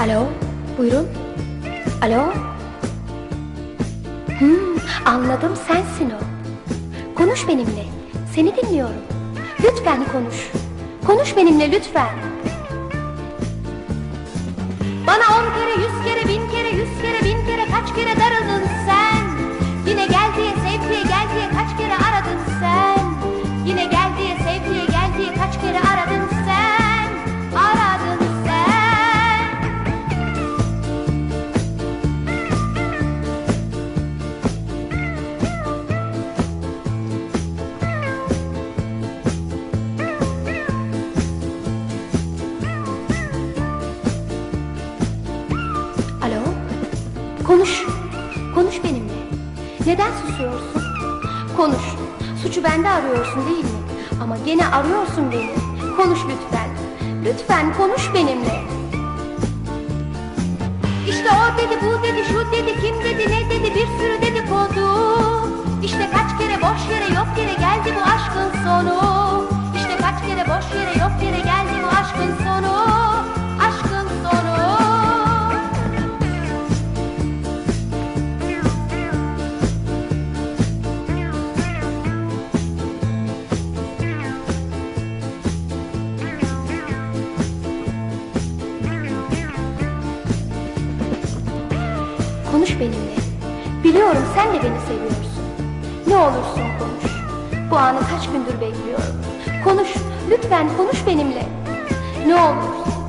Alo, buyurun. Alo. Hmm, anladım sensin o. Konuş benimle. Seni dinliyorum. Lütfen konuş. Konuş benimle lütfen. Bana on Neden susuyorsun? Konuş. Suçu bende arıyorsun değil mi? Ama gene arıyorsun beni. Konuş lütfen. Lütfen konuş benimle. İşte o dedi, bu dedi, şu dedi, Konuş benimle. Biliyorum sen de beni seviyorsun. Ne olursun konuş. Bu anı kaç gündür bekliyorum. Konuş, lütfen konuş benimle. Ne olursun.